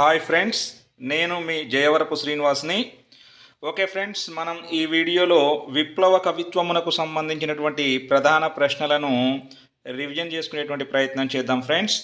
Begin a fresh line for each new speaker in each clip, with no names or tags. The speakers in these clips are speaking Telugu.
హాయ్ ఫ్రెండ్స్ నేను మీ జయవరపు శ్రీనివాస్ని. ఓకే ఫ్రెండ్స్ మనం ఈ వీడియోలో విప్లవ కవిత్వమునకు సంబంధించినటువంటి ప్రధాన ప్రశ్నలను రివిజన్ చేసుకునేటువంటి ప్రయత్నం చేద్దాం ఫ్రెండ్స్.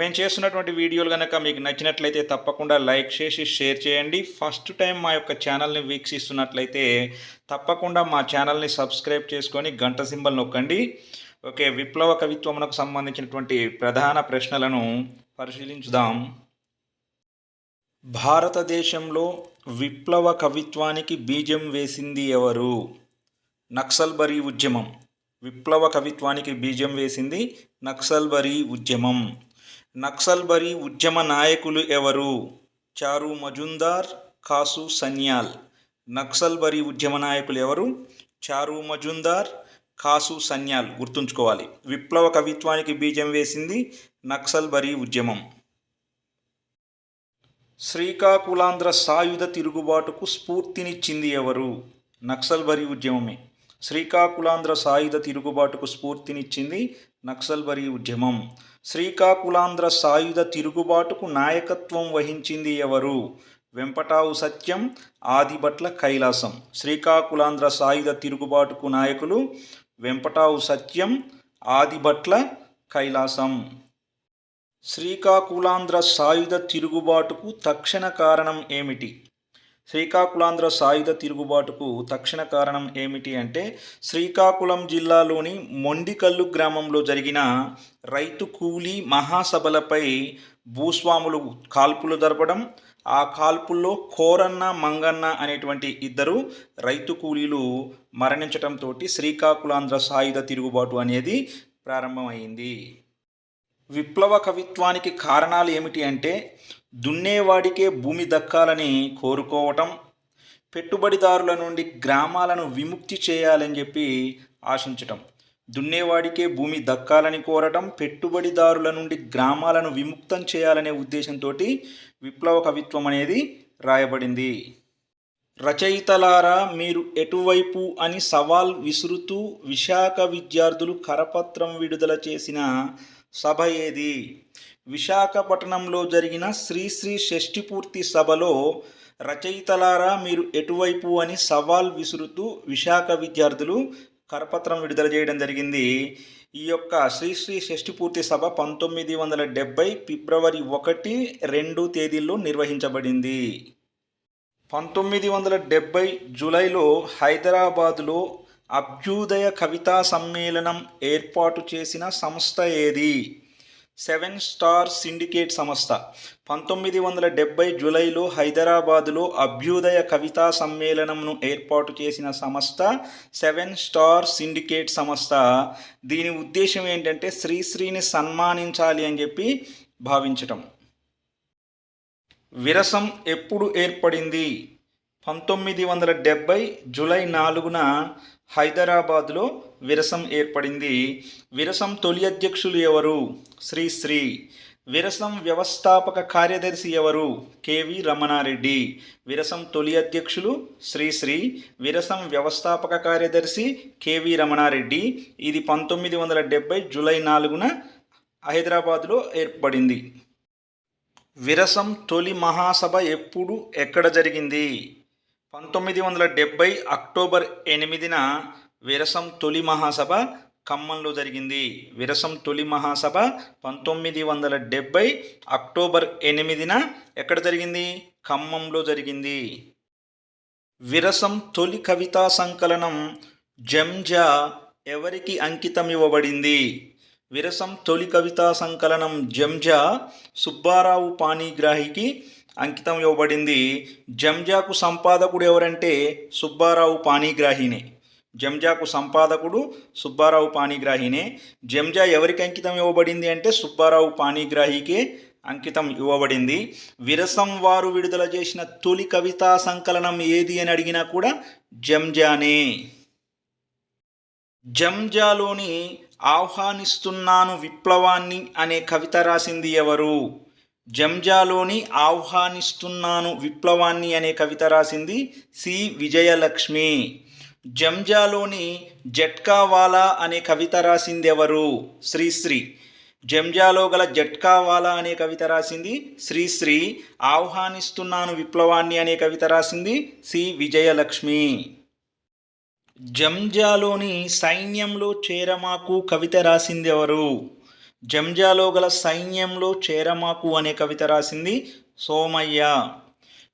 మేము చేస్తున్నటువంటి వీడియోలు కనుక మీకు నచ్చినట్లయితే తప్పకుండా లైక్ చేసి షేర్ చేయండి. ఫస్ట్ టైం మా యొక్క ఛానల్ని వీక్షిస్తున్నట్లయితే తప్పకుండా మా ఛానల్ని సబ్స్క్రైబ్ చేసుకొని గంట సింబల్ నొక్కండి. ఓకే విప్లవ కవిత్వమునకు సంబంధించినటువంటి ప్రధాన ప్రశ్నలను పరిశీలించుదాం. భారతదేశంలో విప్లవ కవిత్వానికి బీజం వేసింది ఎవరు? నక్సల్బరీ ఉద్యమం. విప్లవ కవిత్వానికి బీజం వేసింది నక్సల్బరీ ఉద్యమం. నక్సల్బరీ ఉద్యమ నాయకులు ఎవరు? చారు మజుందార్ కాసు సన్యాల్. నక్సల్బరీ ఉద్యమ నాయకులు ఎవరు? చారు మజుందార్ కాసు సన్యాల్. గుర్తుంచుకోవాలి. విప్లవ కవిత్వానికి బీజం వేసింది నక్సల్బరీ ఉద్యమం. శ్రీకాకుళాంధ్ర సాయుధ తిరుగుబాటుకు స్ఫూర్తినిచ్చింది ఎవరు? నక్సల్బరి ఉద్యమమే. శ్రీకాకుళాంధ్ర సాయుధ తిరుగుబాటుకు స్ఫూర్తినిచ్చింది నక్సల్బరి ఉద్యమం. శ్రీకాకుళాంధ్ర సాయుధ తిరుగుబాటుకు నాయకత్వం వహించింది ఎవరు? వెంపటావు సత్యం ఆదిభట్ల కైలాసం. శ్రీకాకుళాంధ్ర సాయుధ తిరుగుబాటుకు నాయకులు వెంపటావు సత్యం ఆదిభట్ల కైలాసం. శ్రీకాకుళాంధ్ర సాయుధ తిరుగుబాటుకు తక్షణ కారణం ఏమిటి? శ్రీకాకుళాంధ్ర సాయుధ తిరుగుబాటుకు తక్షణ కారణం ఏమిటి అంటే శ్రీకాకుళం జిల్లాలోని మొండికల్లు గ్రామంలో జరిగిన రైతు కూలీ మహాసభలపై భూస్వాములు కాల్పులు జరపడం ఆ కాల్పుల్లో కోరన్న మంగన్న అనేటువంటి ఇద్దరు రైతు కూలీలు మరణించటంతో శ్రీకాకుళాంధ్ర సాయుధ తిరుగుబాటు అనేది ప్రారంభమైంది. విప్లవ కవిత్వానికి కారణాలు ఏమిటి అంటే దున్నేవాడికే భూమి దక్కాలని కోరుకోవటం పెట్టుబడిదారుల నుండి గ్రామాలను విముక్తి చేయాలని చెప్పి ఆశించటం దున్నేవాడికే భూమి దక్కాలని కోరటం పెట్టుబడిదారుల నుండి గ్రామాలను విముక్తం చేయాలనే ఉద్దేశంతో విప్లవ కవిత్వం అనేది రాయబడింది. రచయితలారా మీరు ఎటువైపు అని సవాల్ విసురుతూ విశాఖ విద్యార్థులు కరపత్రం విడుదల చేసిన సభ ఏది? విశాఖపట్నంలో జరిగిన శ్రీశ్రీ షష్ఠిపూర్తి సభలో రచయితలారా మీరు ఎటువైపు అని సవాల్ విసురుతూ విశాఖ విద్యార్థులు కరపత్రం విడుదల చేయడం జరిగింది. ఈ యొక్క శ్రీశ్రీ షష్ఠిపూర్తి సభ పంతొమ్మిది వందల డెబ్బై ఫిబ్రవరి ఒకటి రెండు తేదీల్లో నిర్వహించబడింది. పంతొమ్మిది వందల డెబ్బై జూలైలో హైదరాబాదులో అభ్యుదయ కవితా సమ్మేళనం ఏర్పాటు చేసిన సంస్థ ఏది? సెవెన్ స్టార్ సిండికేట్ సంస్థ. పంతొమ్మిది వందల డెబ్బై జూలైలో హైదరాబాదులో అభ్యుదయ కవితా సమ్మేళనంను ఏర్పాటు చేసిన సంస్థ సెవెన్ స్టార్ సిండికేట్ సంస్థ. దీని ఉద్దేశం ఏంటంటే శ్రీశ్రీని సన్మానించాలి అని చెప్పి భావించటం. విరసం ఎప్పుడు ఏర్పడింది? పంతొమ్మిది వందల డెబ్బై జూలై నాలుగున హైదరాబాద్లో విరసం ఏర్పడింది. విరసం తొలి అధ్యక్షులు ఎవరు? శ్రీశ్రీ విరసం వ్యవస్థాపక కార్యదర్శి ఎవరు? కేవి రమణారెడ్డి. విరసం తొలి అధ్యక్షులు శ్రీశ్రీ విరసం వ్యవస్థాపక కార్యదర్శి కేవి రమణారెడ్డి. ఇది పంతొమ్మిది వందల డెబ్బై జూలై నాలుగున హైదరాబాద్లో ఏర్పడింది. విరసం తొలి మహాసభ ఎప్పుడు ఎక్కడ జరిగింది? పంతొమ్మిది వందల డెబ్బై అక్టోబర్ ఎనిమిదిన విరసం తొలి మహాసభ ఖమ్మంలో జరిగింది. విరసం తొలి మహాసభ పంతొమ్మిది వందల డెబ్బై అక్టోబర్ ఎనిమిదిన ఎక్కడ జరిగింది? ఖమ్మంలో జరిగింది. విరసం తొలి కవితా సంకలనం జంజా ఎవరికి అంకితం ఇవ్వబడింది విరసం తొలి కవితా సంకలనం జంజా సుబ్బారావు పాణిగ్రాహికి అంకితం ఇవ్వబడింది. జంజాకు సంపాదకుడు ఎవరంటే సుబ్బారావు పాణిగ్రాహినే జంజాకు సంపాదకుడు సుబ్బారావు పాణిగ్రాహినే జంజా ఎవరికి అంకితం ఇవ్వబడింది అంటే సుబ్బారావు పాణిగ్రాహికే అంకితం ఇవ్వబడింది. విరసం వారు విడుదల చేసిన తొలి కవితా సంకలనం ఏది అని అడిగినా కూడా జంజానే. జంజాలోని ఆహ్వానిస్తున్నాను విప్లవాన్ని అనే కవిత రాసింది ఎవరు? జంజాలోని ఆహ్వానిస్తున్నాను విప్లవాన్ని అనే కవిత రాసింది సి. విజయలక్ష్మి. జంజాలోని జట్కావాలా అనే కవిత రాసింది ఎవరు శ్రీశ్రీ. జంజాలో గల జట్కావాలా అనే కవిత రాసింది శ్రీశ్రీ. ఆహ్వానిస్తున్నాను విప్లవాన్ని అనే కవిత రాసింది సి. విజయలక్ష్మి. జంజాలోని సైన్యంలో చేరమాకు కవిత రాసింది ఎవరు జంజాలో గల సైన్యంలో చేరమాకు అనే కవిత రాసింది సోమయ్య.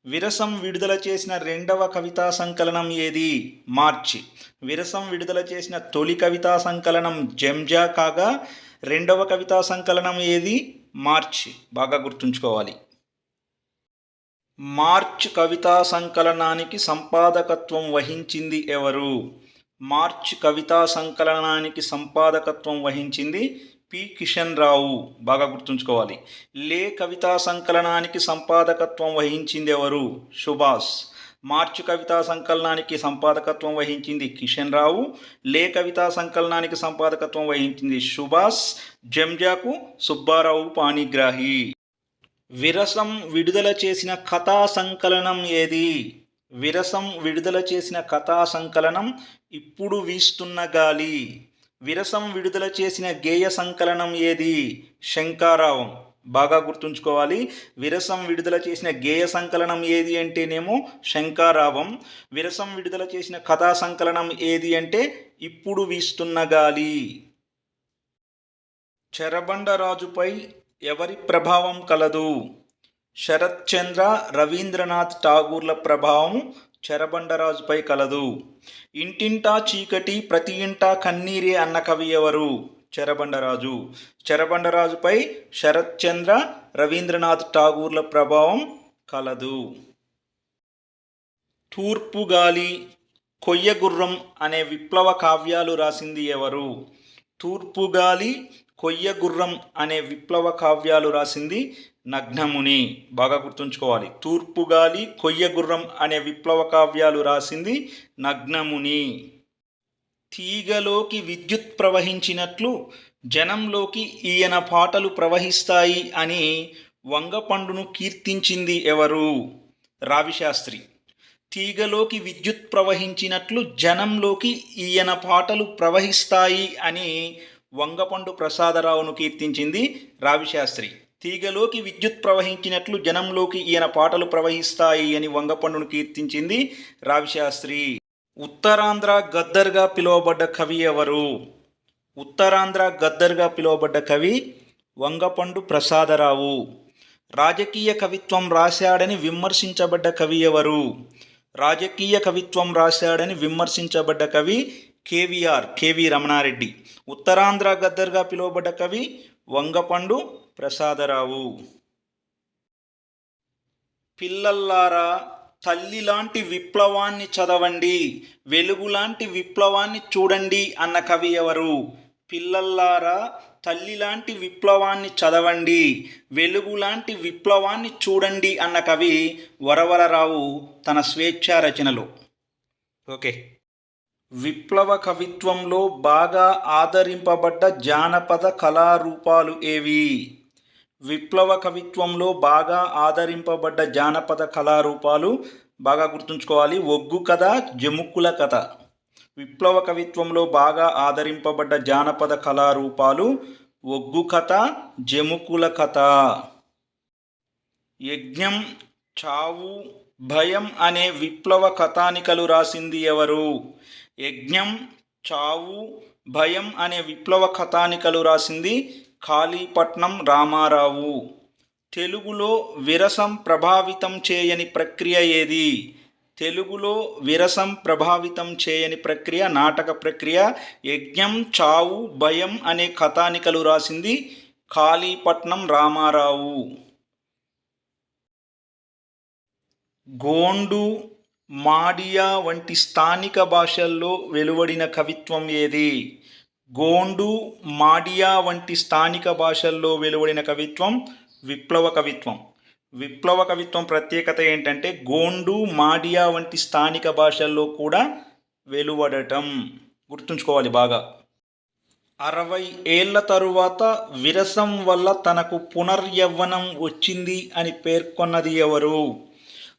విరసం విడుదల చేసిన రెండవ కవితా సంకలనం ఏది? మార్చి. విరసం విడుదల చేసిన తొలి కవితా సంకలనం జంజా కాగా రెండవ కవితా సంకలనం ఏది? మార్చి. బాగా గుర్తుంచుకోవాలి. మార్చ్ కవితా సంకలనానికి సంపాదకత్వం వహించింది ఎవరు? మార్చ్ కవితా సంకలనానికి సంపాదకత్వం వహించింది పి. కిషన్ రావు బాగా గుర్తుంచుకోవాలి. లే కవితా సంకలనానికి సంపాదకత్వం వహించింది ఎవరు సుభాష్. మార్చ్ కవితా సంకలనానికి సంపాదకత్వం వహించింది కిషన్ రావు లే కవితా సంకలనానికి సంపాదకత్వం వహించింది సుభాష్. జంజాకు సుబ్బారావు పాణిగ్రాహి. విరసం విడుదల చేసిన కథా సంకలనం ఏది? విరసం విడుదల చేసిన కథా సంకలనం ఇప్పుడు వీస్తున్న గాలి. విరసం విడుదల చేసిన గేయ సంకలనం ఏది? శంకారావం. బాగా గుర్తుంచుకోవాలి. విరసం విడుదల చేసిన గేయ సంకలనం ఏది అంటేనేమో శంకారావం. విరసం విడుదల చేసిన కథా సంకలనం ఏది అంటే ఇప్పుడు వీస్తున్న గాలి. చరబండరాజుపై ఎవరి ప్రభావం కలదు? శరత్చంద్ర రవీంద్రనాథ్ ఠాగూర్ల ప్రభావం చెరబండరాజుపై కలదు. ఇంటింటా చీకటి ప్రతి ఇంటా కన్నీరే అన్న కవి ఎవరు? చెరబండరాజు. చెరబండరాజుపై శరత్చంద్ర రవీంద్రనాథ్ ఠాగూర్ల ప్రభావం కలదు. తూర్పు గాలి కొయ్యగుర్రం అనే విప్లవ కావ్యాలు రాసింది ఎవరు? తూర్పు గాలి కొయ్యగుర్రం అనే విప్లవ కావ్యాలు రాసింది నగ్నముని. బాగా గుర్తుంచుకోవాలి. తూర్పు గాలి కొయ్యగుర్రం అనే విప్లవ కావ్యాలు రాసింది నగ్నముని. తీగలోకి విద్యుత్ ప్రవహించినట్లు జనంలోకి ఈయన పాటలు ప్రవహిస్తాయి అని వంగపండును కీర్తించింది ఎవరు? రావిశాస్త్రి. తీగలోకి విద్యుత్ ప్రవహించినట్లు జనంలోకి ఈయన పాటలు ప్రవహిస్తాయి అని వంగపండు ప్రసాదరావును కీర్తించింది రావిశాస్త్రి. తీగలోకి విద్యుత్ ప్రవహించినట్లు జనంలోకి ఈయన పాటలు ప్రవహిస్తాయి అని వంగపండును కీర్తించింది రావిశాస్త్రి. ఉత్తరాంధ్ర గద్దర్గా పిలువబడ్డ కవి ఎవరు? ఉత్తరాంధ్ర గద్దర్గా పిలువబడ్డ కవి వంగపండు ప్రసాదరావు. రాజకీయ కవిత్వం రాశాడని విమర్శించబడ్డ కవి ఎవరు? రాజకీయ కవిత్వం రాశాడని విమర్శించబడ్డ కవి కేవీఆర్ కేవి రమణారెడ్డి. ఉత్తరాంధ్ర గద్దర్గా పిలువబడ్డ కవి వంగపండు ప్రసాదరావు. పిల్లల్లారా తల్లి లాంటి విప్లవాన్ని చదవండి వెలుగులాంటి విప్లవాన్ని చూడండి అన్న కవి ఎవరు? పిల్లల్లారా తల్లి లాంటి విప్లవాన్ని చదవండి వెలుగులాంటి విప్లవాన్ని చూడండి అన్న కవి వరవరరావు తన స్వేచ్ఛా రచనలో. ఓకే. విప్లవ కవిత్వంలో బాగా ఆదరింపబడ్డ జానపద కళారూపాలు ఏవి? విప్లవ కవిత్వంలో బాగా ఆదరింపబడ్డ జానపద కళారూపాలు బాగా గుర్తుంచుకోవాలి. ఒగ్గు కథ జముక్కుల కథ. విప్లవ కవిత్వంలో బాగా ఆదరింపబడ్డ జానపద కళారూపాలు ఒగ్గు కథ జముకుల కథ. యజ్ఞం చావు భయం అనే విప్లవ కథానికలు రాసింది ఎవరు? యజ్ఞం చావు భయం అనే విప్లవ కథానికలు రాసింది కాళీపట్నం రామారావు. తెలుగులో విరసం ప్రభావితం చేయని ప్రక్రియ ఏది? తెలుగులో విరసం ప్రభావితం చేయని ప్రక్రియ నాటక ప్రక్రియ యజ్ఞం చావు భయం అనే కథానికలు రాసింది కాళీపట్నం రామారావు. గోండు మాడియా వంటి స్థానిక భాషల్లో వెలువడిన కవిత్వం ఏది? గోండు మాడియా వంటి స్థానిక భాషల్లో వెలువడిన కవిత్వం విప్లవ కవిత్వం. విప్లవ కవిత్వం ప్రత్యేకత ఏంటంటే గోండు మాడియా వంటి స్థానిక భాషల్లో కూడా వెలువడటం. గుర్తుంచుకోవాలి బాగా. అరవై ఏళ్ళ తరువాత విరసం వల్ల తనకు పునర్యవ్వనం వచ్చింది అని పేర్కొన్నది ఎవరు?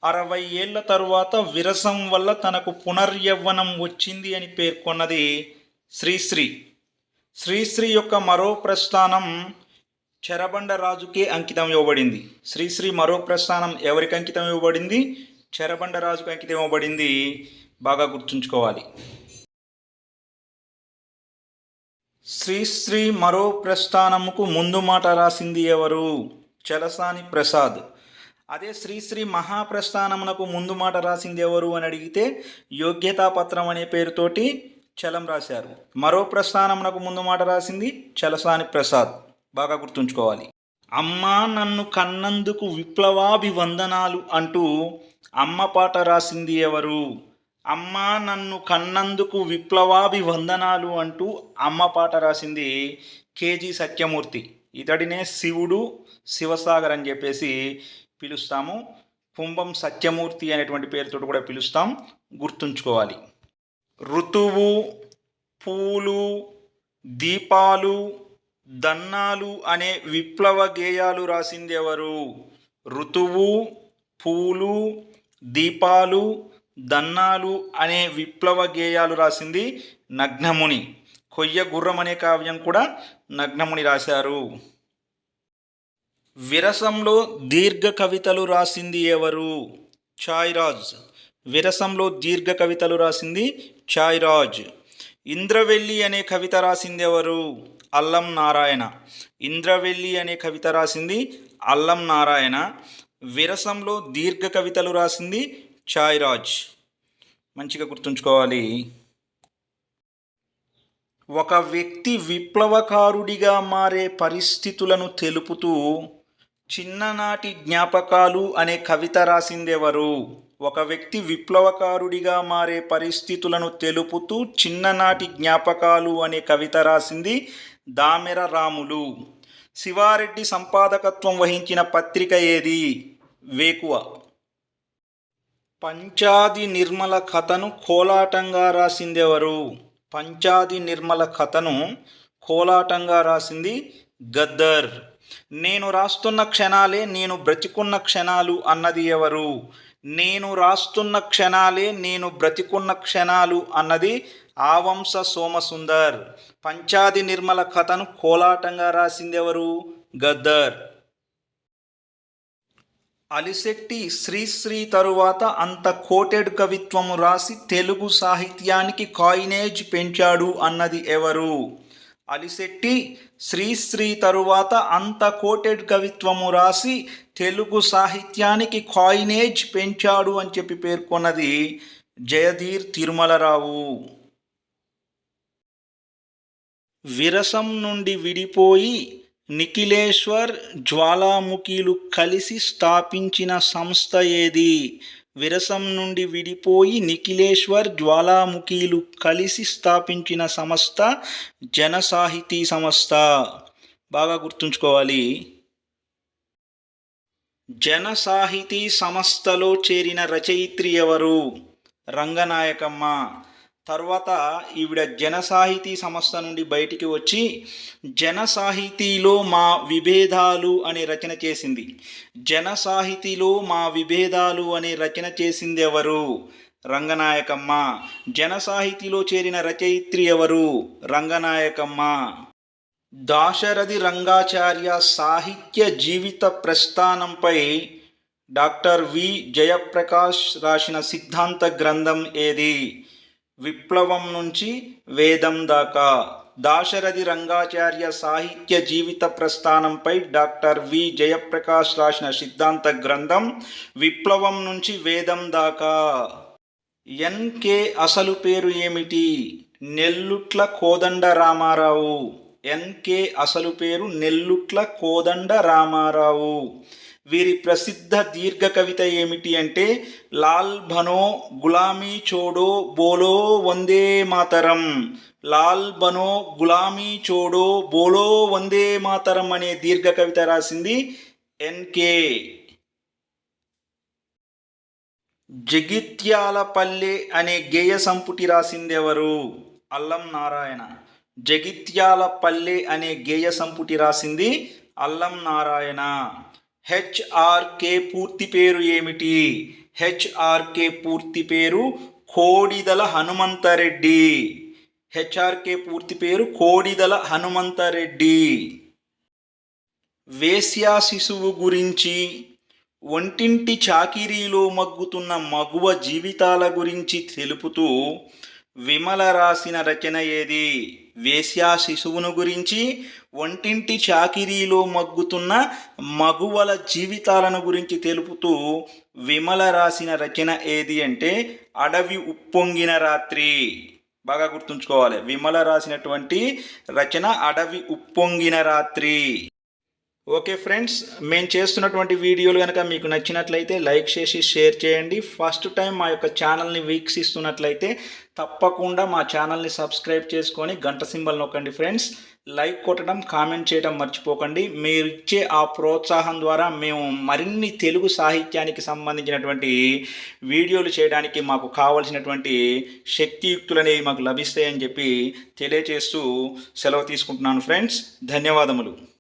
అరవై ఏళ్ళ తరువాత విరసం వల్ల తనకు పునర్యవ్వనం వచ్చింది అని పేర్కొన్నది శ్రీశ్రీ. శ్రీశ్రీ యొక్క మరో ప్రస్థానం చెరబండ రాజుకే అంకితం ఇవ్వబడింది. శ్రీశ్రీ మరో ప్రస్థానం ఎవరికి అంకితం ఇవ్వబడింది? చెరబండ రాజుకు అంకితం ఇవ్వబడింది. బాగా గుర్తుంచుకోవాలి. శ్రీశ్రీ మరో ప్రస్థానముకు ముందు మాట రాసింది ఎవరు? చలసాని ప్రసాద్. అదే శ్రీశ్రీ మహాప్రస్థానమునకు ముందు మాట రాసింది ఎవరు అని అడిగితే యోగ్యతా పత్రం అనే పేరుతోటి చలం రాశారు. మరో ప్రస్థానమునకు ముందు మాట రాసింది చలసాని ప్రసాద్. బాగా గుర్తుంచుకోవాలి. అమ్మా నన్ను కన్నందుకు విప్లవాభివందనాలు అంటూ అమ్మ పాట రాసింది ఎవరు? అమ్మా నన్ను కన్నందుకు విప్లవాభివందనాలు అంటూ అమ్మ పాట రాసింది కేజీ సత్యమూర్తి. ఇతడినే శివుడు శివసాగర్ అని చెప్పేసి పిలుస్తాము. కుంభం సత్యమూర్తి అనేటువంటి పేరుతో కూడా పిలుస్తాం. గుర్తుంచుకోవాలి. ఋతువు పూలు దీపాలు దన్నాలు అనే విప్లవ గేయాలు రాసింది ఎవరు? ఋతువు పూలు దీపాలు దన్నాలు అనే విప్లవ గేయాలు రాసింది నగ్నముని. కొయ్య గుర్రం అనే కావ్యం కూడా నగ్నముని రాశారు. విరసంలో దీర్ఘ కవితలు రాసింది ఎవరు? ఛాయ్రాజ్. విరసంలో దీర్ఘ కవితలు రాసింది ఛాయ్రాజ్. ఇంద్రవెల్లి అనే కవిత రాసింది ఎవరు? అల్లం నారాయణ. ఇంద్రవెల్లి అనే కవిత రాసింది అల్లం నారాయణ. విరసంలో దీర్ఘ కవితలు రాసింది ఛాయ్రాజ్. మంచిగా గుర్తుంచుకోవాలి. ఒక వ్యక్తి విప్లవకారుడిగా మారే పరిస్థితులను తెలుపుతూ చిన్ననాటి జ్ఞాపకాలు అనే కవిత రాసిందెవరు? ఒక వ్యక్తి విప్లవకారుడిగా మారే పరిస్థితులను తెలుపుతూ చిన్ననాటి జ్ఞాపకాలు అనే కవిత రాసింది దామెర రాములు. శివారెడ్డి సంపాదకత్వం వహించిన పత్రిక ఏది? వేకువ. పంచాది నిర్మల కథను కోలాటంగా రాసిందెవరు? పంచాది నిర్మల కథను కోలాటంగా రాసింది గద్దర్. నేను రాస్తున్న క్షణాలే నేను బ్రతికున్న క్షణాలు అన్నది ఎవరు? నేను రాస్తున్న క్షణాలే నేను బ్రతికున్న క్షణాలు అన్నది ఆవంశ సోమసుందర్. పంచాది నిర్మల కథను కోలాటంగా రాసింది ఎవరు గద్దర్. అలిశెట్టి శ్రీశ్రీ తరువాత అంత కోటెడ్ కవిత్వము రాసి తెలుగు సాహిత్యానికి కాయినేజ్ పెంచాడు అన్నది ఎవరు? అలిశెట్టి శ్రీశ్రీ తరువాత అంత కోటెడ్ కవిత్వము రాసి తెలుగు సాహిత్యానికి కాయినేజ్ పెంచాడు అని చెప్పి పేర్కొన్నది జయధీర్ తిరుమలరావు. విరసం నుండి విడిపోయి నిఖిలేశ్వర్ జ్వాలాముఖిలు కలిసి స్థాపించిన సంస్థ ఏది? విరసం నుండి విడిపోయి నిఖిలేశ్వర్ జ్వాలాముఖీలు కలిసి స్థాపించిన సంస్థ జనసాహితీ సంస్థ బాగా గుర్తుంచుకోవాలి. జనసాహితీ సంస్థలో చేరిన రచయిత్రి ఎవరు? రంగనాయకమ్మ. తర్వాత ఈవిడ జనసాహితీ సంస్థ నుండి బయటికి వచ్చి జనసాహితీలో మా విభేదాలు అనే రచన చేసింది. జనసాహితీలో మా విభేదాలు అనే రచన చేసింది ఎవరు? రంగనాయకమ్మ. జనసాహితీలో చేరిన రచయిత్రి ఎవరు? రంగనాయకమ్మ. దాశరథి రంగాచార్య సాహిత్య జీవిత ప్రస్థానంపై డాక్టర్ వి. జయప్రకాష్ రాసిన సిద్ధాంత గ్రంథం ఏది? విప్లవం నుంచి వేదం దాకా. దాశరథి రంగాచార్య సాహిత్య జీవిత ప్రస్థానంపై డాక్టర్ వి. జయప్రకాష్ రాసిన సిద్ధాంత గ్రంథం విప్లవం నుంచి వేదం దాకా. ఎన్కే అసలు పేరు ఏమిటి? నెల్లుట్ల కోదండ రామారావు. ఎన్కే అసలు పేరు నెల్లుట్ల కోదండ రామారావు. వీరి ప్రసిద్ధ దీర్ఘ కవిత ఏమిటి అంటే లాల్ భనో గులామీ చోడో బోలో వందే మాతరం. లాల్ బనో గులామీ చోడో బోలో వందే మాతరం అనే దీర్ఘ కవిత రాసింది ఎన్కే జగిత్యాలపల్లె అనే గేయ సంపుటి రాసిందెవరు? అల్లం నారాయణ. జగిత్యాలపల్లె అనే గేయ సంపుటి రాసింది అల్లం నారాయణ. హెచ్ఆర్కే పూర్తి పేరు ఏమిటి? హెచ్ఆర్కే పూర్తి పేరు కోడిదల హనుమంతరెడ్డి. హెచ్ఆర్కే పూర్తి పేరు కోడిదల హనుమంతరెడ్డి. వేశ్యా శిశువు గురించి ఒంటింటి చాకిరీలో మగ్గుతున్న మగువ జీవితాల గురించి తెలుపుతూ విమల రాసిన రచన ఏది? వేశ్యా శిశువును గురించి ఒంటింటి చాకిరీలో మగ్గుతున్న మగువల జీవితాలను గురించి తెలుపుతూ విమల రాసిన రచన ఏది అంటే అడవి ఉప్పొంగిన రాత్రి. బాగా గుర్తుంచుకోవాలి. విమల రాసినటువంటి రచన అడవి ఉప్పొంగిన రాత్రి. ఓకే ఫ్రెండ్స్ మేము చేస్తున్నటువంటి వీడియోలు కనుక మీకు నచ్చినట్లయితే లైక్ చేసి షేర్ చేయండి. ఫస్ట్ టైం మా యొక్క ఛానల్ని వీక్షిస్తున్నట్లయితే తప్పకుండా మా ఛానల్ని సబ్స్క్రైబ్ చేసుకొని గంట సింబల్ నొక్కండి ఫ్రెండ్స్. లైక్ కొట్టడం కామెంట్ చేయడం మర్చిపోకండి. మీరు ఇచ్చే ఆ ప్రోత్సాహం ద్వారా మేము మరిన్ని తెలుగు సాహిత్యానికి సంబంధించినటువంటి వీడియోలు చేయడానికి మాకు కావలసినటువంటి శక్తియుక్తులు అనేవి మాకు లభిస్తాయని చెప్పి తెలియజేస్తూ సెలవు తీసుకుంటున్నాను ఫ్రెండ్స్. ధన్యవాదములు.